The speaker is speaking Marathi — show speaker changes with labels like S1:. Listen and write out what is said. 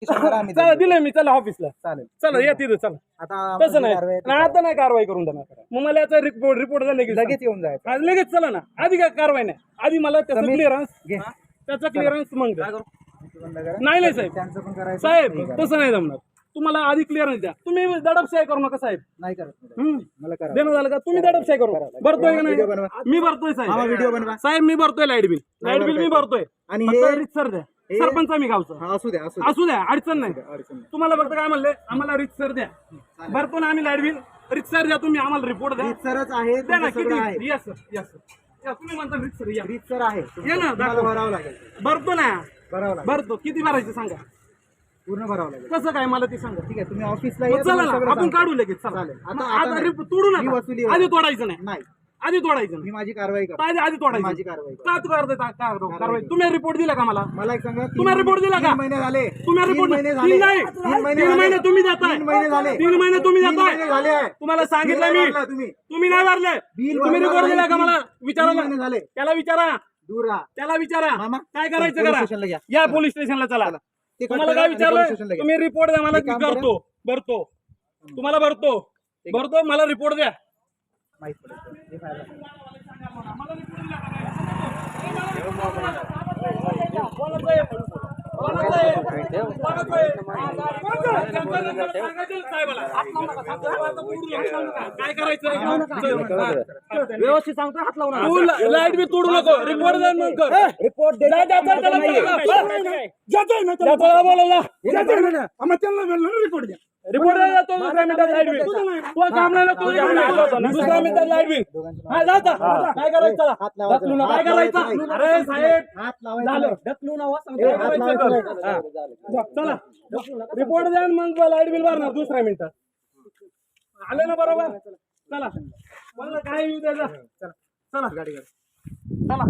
S1: आम्ही
S2: चला. दिले मी चला ऑफिसला
S1: चालेल.
S2: चला या तिथं चला.
S1: आता
S2: तसं
S1: आमची
S2: नाही.
S1: कारवाई.
S2: नाही, आता नाही कारवाई करून देणार. मग मला याचा रिपोर्ट रिपोर्ट लगेच.
S1: लगेच येऊन जायचं.
S2: आज लगेच चला ना. आधी काय कारवाई नाही. आधी मला त्याचा क्लिअरन्स
S1: घे.
S2: त्याचा क्लिअरन्स मग द्या.
S1: बंद करा.
S2: नाही नाही साहेब.
S1: त्यांचं पण करायचं.
S2: साहेब. तसं नाही जमणार. तुम्हाला आधी क्लिअरन्स द्या. तुम्ही दडपशाही करू नका साहेब.
S1: नाही करत.
S2: हम्म.
S1: मला करा.
S2: देणं झालं का? तुम्ही दडपशाही करू. भरतोय का
S1: बनवा.
S2: नाही? मी भरतोय साहेब.
S1: व्हिडिओ बनवा.
S2: साहेब मी भरतोय लाइट बिल. लाइट बिल मी भरतोय.
S1: आणि
S2: फक्त
S1: हे
S2: रितसर द्या.
S1: हे-
S2: सरपंच मी गावचा.
S1: हा असू द्या असू द्या.
S2: असू द्या अडचण नाही.
S1: अडचण नाही.
S2: तुम्हाला फक्त काय म्हणले आम्हाला रितसर द्या. भरतो ना आम्ही लाइट बिल. रितसर द्या तुम्ही आम्हाला रिपोर्ट द्या.
S1: रीतसरच आहे
S2: द्या ना
S1: तुमचं सगळं आहे.
S2: किती यस सर यस सर या, तुम्ही म्हणता रितसर या.
S1: रीतसर आहे.
S2: ये ना,
S1: तुम्हाला
S2: दाखव.
S1: भरावं लागेल.
S2: भरतो ना.
S1: भरावं लागेल.
S2: भरतो. किती भरायचं सांगा?
S1: पूर्ण भरावं लागेल.
S2: कसं काय मला ते सांगा?
S1: ठीक आहे तुम्ही ऑफिसला या,
S2: चला
S1: तुम्हाला
S2: ना
S1: सगळं
S2: आपण
S1: सांगतो.
S2: काढू लगेच चला.
S1: चालेल. आता-
S2: मग
S1: आता
S2: आता
S1: नाही.
S2: रिप- तोडू
S1: ही
S2: नका
S1: वसुली
S2: आधी तोडायचं नाही.
S1: नाही.
S2: आधी तोडायचं.
S1: मी माझी कारवाई करतो.
S2: आधी आधी तोडायचं.
S1: माझी कारवाई करतो.
S2: का तू करते का- का- कारवाई तुम्ही रिपोर्ट दिला का मला?
S1: मला एक सांगा तीन-
S2: तुम्ही report दिला का?
S1: तीन महिने झाले.
S2: तुम्ही
S1: तीन
S2: रिपोर्ट
S1: महिने
S2: तीन
S1: झाले.
S2: नाही
S1: तीन महिने
S2: तीन
S1: झाले.
S2: महिने तुम्ही
S1: तीन महिने झाले.
S2: तीन महिने तुम्ही
S1: तीन महिने झाले. आहे.
S2: तुम्हाला सांगितलं
S1: बिल
S2: मी.
S1: तुम्ही.
S2: तुम्ही नाही भरले.
S1: बिल
S2: तुम्ही
S1: भरला
S2: रिपोर्ट. दिला का मला?
S1: तीन
S2: विचारा
S1: महिने झाले.
S2: त्याला विचारा.
S1: दूर राहा.
S2: त्याला विचारा.
S1: मामा,
S2: काय करायचं
S1: पोलीस
S2: करा?
S1: घ्या.
S2: या पोलीस स्टेशनला चला.
S1: ते
S2: तुम्हाला काय विचारलं. तुम्ही रिपोर्ट द्या मला.
S1: एक काम करा.
S2: करतो भरतो. तुम्हाला भरतो. भरतो. मला रिपोर्ट द्या.
S1: माहीत पडेल. हे फायदा.
S2: काय करायचं व्यवस्थित सांगतो हात लावून लाइट बी तोडू नको रिपोर्ट द्या मग कर
S1: रिपोर्ट
S2: बोलवा. बोलवला. रिपोर्ट द्या जातो दुसऱ्या मिनिटात लाइट बिल तो काम नाही ना, तो. काम नाही. दुसऱ्या मिनिटात लाइट बिल हा, जा, जा. काय करायचं चला. ढकलू नका. काय करायचं? अरे साहेब. झालं. ढकलू नका. चला. रिपोर्ट द्या आणि मग लाइट बिल भरणार दुसऱ्या मिनिटात. आले ना बरोबर? चला. मला काय येऊ द्या जा. चला.
S1: गाडी काढ.
S2: चला